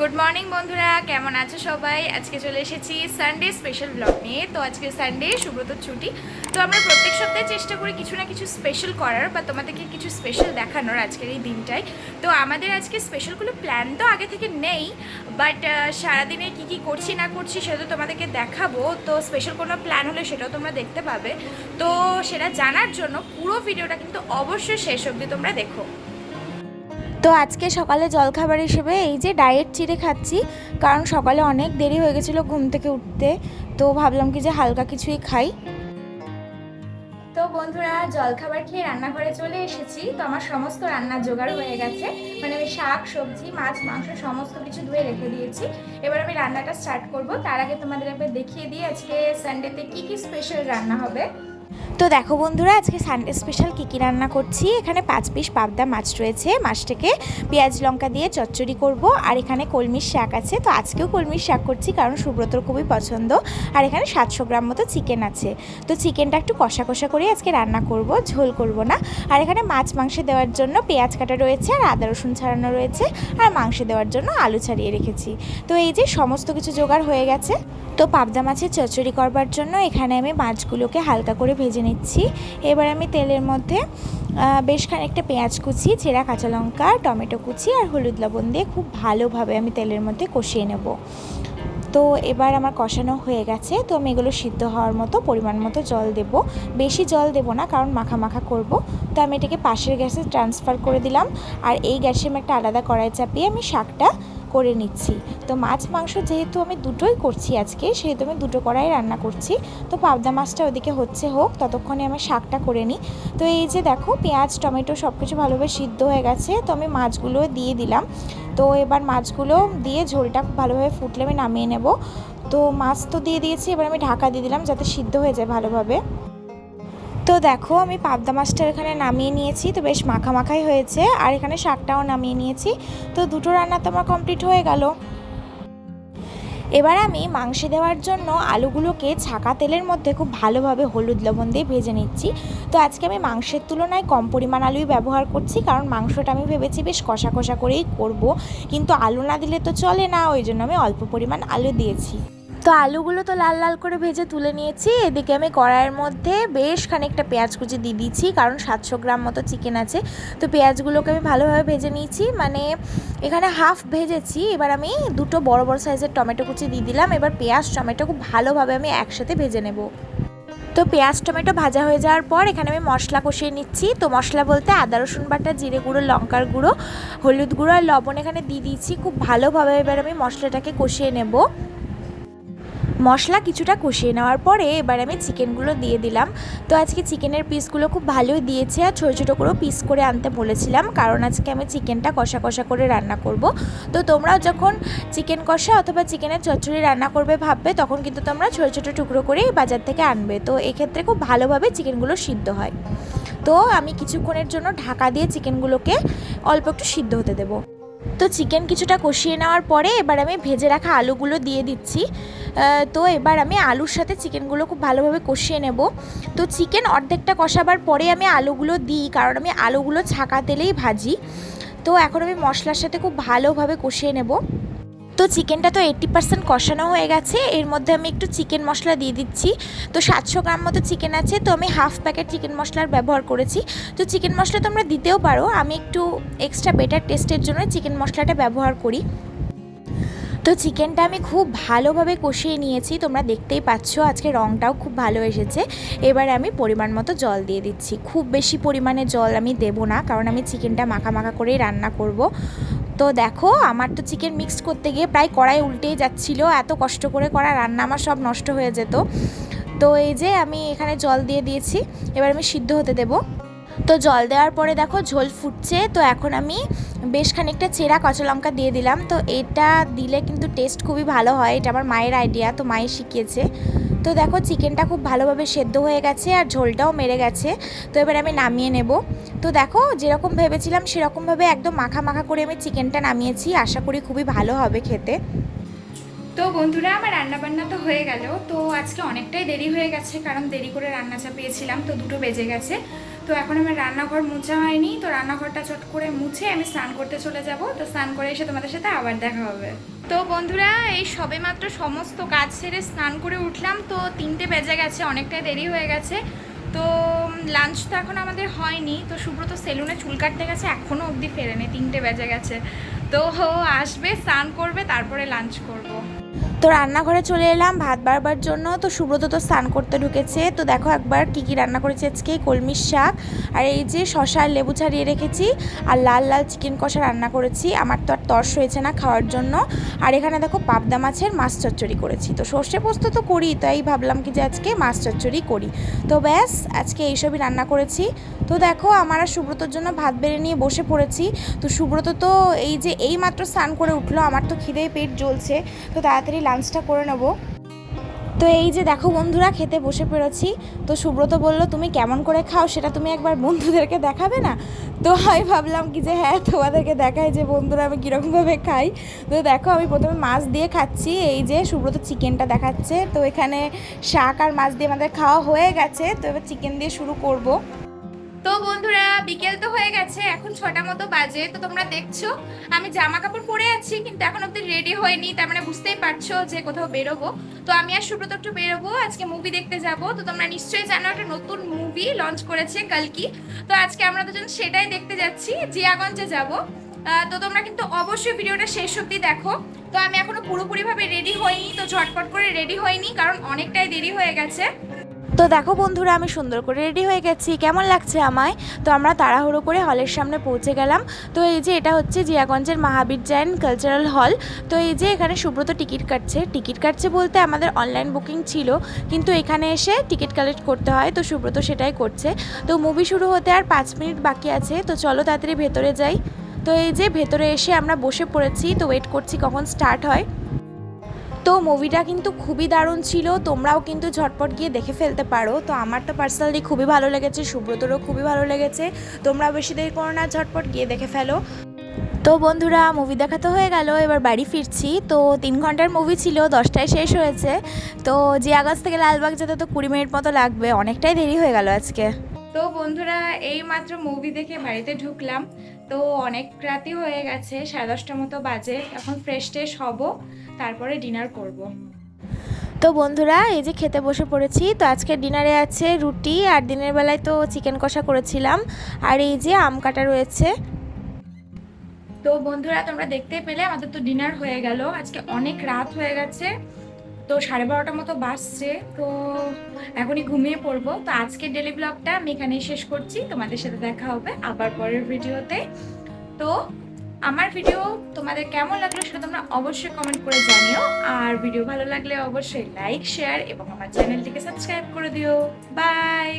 Good morning বন্ধুরা। কেমন আছো সবাই? আজকে চলে এসেছি সানডে স্পেশাল ব্লগ নিয়ে। তো আজকে সানডে সুব্রত ছুটি। তো আমরা প্রত্যেক সপ্তাহে চেষ্টা করি কিছু না কিছু স্পেশাল করার, বা তোমাদেরকে কিছু স্পেশাল দেখানোর আজকের এই দিনটায়। তো আমাদের আজকে স্পেশালগুলো প্ল্যান তো আগে থেকে নেই বাট সারাদিনে কী কী করছি না করছি সেটা তো তোমাদেরকে দেখাবো। তো স্পেশাল কোনো প্ল্যান হলে সেটাও তোমরা দেখতে পাবে। তো সেটা জানার জন্য পুরো ভিডিওটা কিন্তু অবশ্যই শেষ অবধি তোমরা দেখো। তো আজকে সকালে জলখাবার হিসেবে এই যে ডায়েট চিড়ে খাচ্ছি, কারণ সকালে অনেক দেরি হয়ে গেছিল ঘুম থেকে উঠতে, তো ভাবলাম কি যে হালকা কিছুই খাই। তো বন্ধুরা, জলখাবার খেয়ে রান্নাঘরে চলে এসেছি। তো আমার সমস্ত রান্নার জোগাড় হয়ে গেছে। মানে আমি শাক, সবজি, মাছ, মাংস সমস্ত কিছু ধুয়ে রেখে দিয়েছি। এবার আমি রান্নাটা স্টার্ট করব। তার আগে তোমাদের একবার দেখিয়ে দিই আজকে সানডেতে কি কি স্পেশাল রান্না হবে। তো দেখো বন্ধুরা, আজকে সানডে স্পেশাল কী কী রান্না করছি? এখানে পাঁচ পিস পাবদা মাছ রয়েছে। মাছটাকে পেঁয়াজ, লঙ্কা দিয়ে চচ্চড়ি করব। আর এখানে কলমির শাক আছে। তো আজকেও কলমির শাক করছি, কারণ সুব্রতর খুবই পছন্দ। আর এখানে সাতশো গ্রাম মতো চিকেন আছে। তো চিকেনটা একটু কষা কষা করে আজকে রান্না করব, ঝোল করব না। আর এখানে মাছ মাংসে দেওয়ার জন্য পেঁয়াজ কাটা রয়েছে, আর আদা, রসুন ছাড়ানো রয়েছে। আর মাংসে দেওয়ার জন্য আলু ছাড়িয়ে রেখেছি। তো এই যে সমস্ত কিছু জোগাড় হয়ে গেছে। তো পাবদা মাছের চচ্চড়ি করবার জন্য এখানে আমি মাছগুলোকে হালকা করে ভেজে নিচ্ছি। এবার আমি তেলের মধ্যে বেশ খানিকটা পেঁয়াজ কুচি চেরা কাঁচা লঙ্কা, টমেটো কুচি আর হলুদ লবণ দিয়ে খুব ভালোভাবে আমি তেলের মধ্যে কষিয়ে নেব। তো এবার আমার কষানো হয়ে গেছে, তো আমি এগুলো সিদ্ধ হওয়ার মতো, পরিমাণ মতো জল দেব। বেশি জল দেব না, কারণ মাখা মাখা করব। তো আমি এটাকে পাশের গ্যাসে ট্রান্সফার করে দিলাম। আর এই গ্যাসে আমি একটা আলাদা কড়াই চাপিয়ে আমি শাকটা করে নিচ্ছি। তো মাছ, মাংস যেহেতু আমি দুটোই করছি আজকে, সেহেতু আমি দুটো কড়াই রান্না করছি। তো পাবদা মাছটা ওদিকে হচ্ছে হোক, ততক্ষণে আমি শাকটা করে নিই। তো এই যে দেখো, পেঁয়াজ, টমেটো সব কিছু ভালোভাবে সিদ্ধ হয়ে গেছে। তো আমি মাছগুলো দিয়ে দিলাম। তো এবার মাছগুলো দিয়ে ঝোলটা ভালোভাবে ফুটলে আমি নামিয়ে নেব। তো মাছ তো দিয়ে দিয়েছি, এবার আমি ঢাকা দিয়ে দিলাম যাতে সিদ্ধ হয়ে যায় ভালোভাবে। তো দেখো, আমি পাবদা মাছটা এখানে নামিয়ে নিয়েছি। তো বেশ মাখা মাখাই হয়েছে। আর এখানে শাকটাও নামিয়ে নিয়েছি। তো দুটো রান্না তো আমার কমপ্লিট হয়ে গেল। এবার আমি মাংসে দেওয়ার জন্য আলুগুলোকে ছাকা তেলের মধ্যে খুব ভালোভাবে হলুদ লবণ দিয়ে ভেজে নিচ্ছি। তো আজকে আমি মাংসের তুলনায় কম পরিমাণ আলুই ব্যবহার করছি, কারণ মাংসটা আমি ভেবেছি বেশ কষা কষা করেই করব। কিন্তু আলু না দিলে তো চলে না, ওই জন্য আমি অল্প পরিমাণ আলু দিয়েছি। তো আলুগুলো তো লাল লাল করে ভেজে তুলে নিয়েছি। এদিকে আমি কড়াইয়ের মধ্যে বেশ খানিকটা পেঁয়াজ কুচি দিয়ে দিচ্ছি, কারণ সাতশো গ্রাম মতো চিকেন আছে। তো পেঁয়াজগুলোকে আমি ভালোভাবে ভেজে নিয়েছি মানে এখানে হাফ ভেজেছি। এবার আমি দুটো বড় বড় সাইজের টমেটো কুচি দিয়ে দিলাম। এবার পেঁয়াজ, টমেটো খুব ভালোভাবে আমি একসাথে ভেজে নেব। তো পেঁয়াজ, টমেটো ভাজা হয়ে যাওয়ার পর এখানে আমি মশলা কষিয়ে নিচ্ছি। তো মশলা বলতে আদা, রসুন বাটা, জিরে গুঁড়ো, লঙ্কার গুঁড়ো, হলুদ গুঁড়ো আর লবণ এখানে দিয়ে দিয়েছি। খুব ভালোভাবে এবার আমি মশলাটাকে কষিয়ে নেব। মশলা কিছুটা কষিয়ে নেওয়ার পরে এবার আমি চিকেনগুলো দিয়ে দিলাম। তো আজকে চিকেনের পিসগুলো খুব ভালোই দিয়েছে আর ছোটো ছোটো করেও পিস করে আনতে বলেছিলাম, কারণ আজকে আমি চিকেনটা কষা কষা করে রান্না করব। তো তোমরাও যখন চিকেন কষা অথবা চিকেনের চচ্চড়ি রান্না করবে ভাববে, তখন কিন্তু তোমরা ছোটো ছোটো টুকরো করেই বাজার থেকে আনবে। তো এক্ষেত্রে খুব ভালোভাবে চিকেনগুলো সিদ্ধ হয়। তো আমি কিছুক্ষণের জন্য ঢাকা দিয়ে চিকেনগুলোকে অল্প একটু সিদ্ধ হতে দেবো। তো চিকেন কিছুটা কষিয়ে নেওয়ার পরে এবার আমি ভেজে রাখা আলুগুলো দিয়ে দিচ্ছি। তো এবার আমি আলুর সাথে চিকেনগুলো খুব ভালোভাবে কষিয়ে নেব। তো চিকেন অর্ধেকটা কষাবার পরে আমি আলুগুলো দিই, কারণ আমি আলুগুলো ছাকা তেলেই ভাজি। তো এখন আমি মশলার সাথে খুব ভালোভাবে কষিয়ে নেব। তো চিকেনটা তো এইট্টি পার্সেন্ট কষানো হয়ে গেছে। এর মধ্যে আমি একটু চিকেন মশলা দিয়ে দিচ্ছি। তো সাতশো গ্রাম মতো চিকেন আছে, তো আমি হাফ প্যাকেট চিকেন মশলার ব্যবহার করেছি। তো চিকেন মশলা তোমরা দিতেও পারো, আমি একটু এক্সট্রা বেটার টেস্টের জন্য চিকেন মশলাটা ব্যবহার করি। তো চিকেনটা আমি খুব ভালোভাবে কষিয়ে নিয়েছি, তোমরা দেখতেই পাচ্ছ আজকে রঙটাও খুব ভালো এসেছে। এবার আমি পরিমাণ মতো জল দিয়ে দিচ্ছি। খুব বেশি পরিমাণে জল আমি দেবো না, কারণ আমি চিকেনটা মাখা মাখা করেই রান্না করব। তো দেখো, আমার তো চিকেন মিক্স করতে গিয়ে প্রায় কড়াই উল্টেই যাচ্ছিল। এত কষ্ট করে করা রান্না আমার সব নষ্ট হয়ে যেত। তো এই যে আমি এখানে জল দিয়ে দিয়েছি, এবার আমি সিদ্ধ হতে দেবো। তো জল দেওয়ার পরে দেখো ঝোল ফুটছে, তো এখন আমি বেশ খানিকটা চেরা কাঁচা লঙ্কা দিয়ে দিলাম। তো এটা দিলে কিন্তু টেস্ট খুবই ভালো হয়, এটা আমার মায়ের আইডিয়া তো মায়ে শিখিয়েছে। তো দেখো চিকেনটা খুব ভালোভাবে সেদ্ধ হয়ে গেছে আর ঝোলটাও মেরে গেছে। তো এবার আমি নামিয়ে নেব। তো দেখো যেরকম ভেবেছিলাম সেরকমভাবে একদম মাখা মাখা করে আমি চিকেনটা নামিয়েছি। আশা করি খুবই ভালো হবে খেতে। তো বন্ধুরা, আমার রান্না বান্না তো হয়ে গেল। তো আজকে অনেকটাই দেরি হয়ে গেছে, কারণ দেরি করে রান্না চাপিয়েছিলাম, তো দুটো বেজে গেছে। তো এখন আমার রান্নাঘর মুছা হয়নি, তো রান্নাঘরটা চট করে মুছে আমি স্নান করতে চলে যাব। তো স্নান করে এসে তোমাদের সাথে আবার দেখা হবে। তো বন্ধুরা, এই সবে মাত্র সমস্ত কাজ সেরে স্নান করে উঠলাম, তো তিনটে বেজে গেছে, অনেকটাই দেরি হয়ে গেছে। তো লাঞ্চ তো এখন আমাদের হয়নি, তো সুব্রত সেলুনে চুল কাটতে গেছে এখনও অবধি ফেরেনি, তিনটে বেজে গেছে। তো আসবে, স্নান করবে, তারপরে লাঞ্চ করব। তো রান্নাঘরে চলে এলাম, ভাত বাড়বার জন্য। তো সুব্রত তো স্নান করতে ঢুকেছে। তো দেখো একবার কি কি রান্না করেছে আজকে, কলমির শাক আর এই যে শশা লেবু ছাড়িয়ে রেখেছি আর লাল লাল চিকেন কষা রান্না করেছি। আমার তো আর তর্স হয়েছে না খাওয়ার জন্য। আর এখানে দেখো পাবদা মাছের মাছ চচ্চড়ি করেছি। তো সর্ষে পোস্ত তো করি, তাই ভাবলাম কি যে আজকে মাছ চচ্চড়ি করি। তো ব্যাস, আজকে এইসবই রান্না করেছি। তো দেখো আমার আর সুব্রতর জন্য ভাত বেড়ে নিয়ে বসে পড়েছি। তো সুব্রত তো এই যে এই মাত্র স্নান করে উঠল, আমার তো খিদেই পেট জ্বলছে। তো তাড়াতাড়ি লাঞ্চটা করে নেব। তো এই যে দেখো বন্ধুরা, খেতে বসে পেরেছি। তো সুব্রত বলল, তুমি কেমন করে খাও সেটা তুমি একবার বন্ধুদেরকে দেখাবে না? তো আমি ভাবলাম কি যে হ্যাঁ তোমাদেরকে দেখাই যে বন্ধুরা আমি কীরকমভাবে খাই। তো দেখো আমি প্রথমে মাছ দিয়ে খাচ্ছি, এই যে সুব্রত চিকেনটা দেখাচ্ছে। তো এখানে শাক আর মাছ দিয়ে আমাদের খাওয়া হয়ে গেছে। তো এবার চিকেন দিয়ে শুরু করব। তো বন্ধুরা, বিকেল তো হয়ে গেছে, এখন ছটা মতো বাজে, তো তোমরা দেখছ, আমি জামা কাপড় পরে আছি, কিন্তু এখন অব্দি রেডি হয়নি, তার মানে বুঝতেই পারছ যে কোথাও বেরোবো। তো আমি আর সুব্রত একটু বেরোবো, আজকে মুভি দেখতে যাব, তো তোমরা নিশ্চয়ই জানো একটা নতুন মুভি লঞ্চ করেছে কালকি। তো আজকে আমরা দুজন সেটাই দেখতে যাচ্ছি, জিয়াগঞ্জে যাব। তো তোমরা কিন্তু অবশ্যই ভিডিওটা শেষ অব্দি দেখো। তো আমি এখনও পুরোপুরিভাবে রেডি হইনি, তো ঝটপট করে রেডি হইনি, কারণ অনেকটাই দেরি হয়ে গেছে। তো দেখো বন্ধুরা, আমি সুন্দর করে রেডি হয়ে গেছি। কেমন লাগছে আমায়? তো আমরা তাড়াহুড়ো করে হলের সামনে পৌঁছে গেলাম। তো এই যে এটা হচ্ছে জিয়াগঞ্জের মহাবীর জৈন কালচারাল হল তো এই যে এখানে সুব্রত টিকিট কাটছে। টিকিট কাটছে বলতে আমাদের অনলাইন বুকিং ছিল, কিন্তু এখানে এসে টিকিট কালেক্ট করতে হয়। তো সুব্রত সেটাই করছে। তো মুভি শুরু হতে আর পাঁচ মিনিট বাকি আছে। তো চলো তাড়াতাড়ি ভেতরে যাই। তো এই যে ভেতরে এসে আমরা বসে পড়েছি। তো ওয়েট করছি কখন স্টার্ট হয়। তো মুভিটা কিন্তু খুবই দারুণ ছিল, তোমরাও কিন্তু ঝটপট গিয়ে দেখে ফেলতে পারো। তো আমার তো পার্সোনালি খুবই ভালো লেগেছে, সুব্রতরও খুবই ভালো লেগেছে। তোমরা বেশি দেরি করো না, ঝটপট গিয়ে দেখে ফেলো। তো বন্ধুরা মুভি দেখা তো হয়ে গেল, এবার বাড়ি ফিরছি। তো তিন ঘণ্টার মুভি ছিল, দশটায় শেষ হয়েছে। তো যে আগস্ট থেকে লালবাগ যেতে তো কুড়ি মিনিট মতো লাগবে, অনেকটাই দেরি হয়ে গেল আজকে। তো বন্ধুরা এই মাত্র মুভি দেখে বাড়িতে ঢুকলাম। তো অনেক রাতই হয়ে গেছে সাড়ে দশটার মতো বাজে। এখন ফ্রেশ ট্রেশ হব তারপরে ডিনার করব। তো বন্ধুরা এই যে খেতে বসে পড়েছি তো আজকে ডিনারে আছে রুটি আর দিনের বেলায় তো চিকেন কষা করেছিলাম। আর এই যে আম কাটা রয়েছে। তো বন্ধুরা তোমরা দেখতে পেলে আমাদের তো ডিনার হয়ে গেল। আজকে অনেক রাত হয়ে গেছে। তো সাড়ে বারোটার মতো বাসছে তো এখনই ঘুমিয়ে পড়ব। তো আজকের ডেলি ব্লগটা আমি এখানেই শেষ করছি। তোমাদের সাথে দেখা হবে আবার পরের ভিডিওতে। তো আমার ভিডিও তোমাদের কেমন লাগল সেটা তোমরা অবশ্যই কমেন্ট করে জানিও। আর ভিডিও ভালো লাগলে অবশ্যই লাইক শেয়ার এবং আমার চ্যানেলটিকে সাবস্ক্রাইব করে দিও। বাই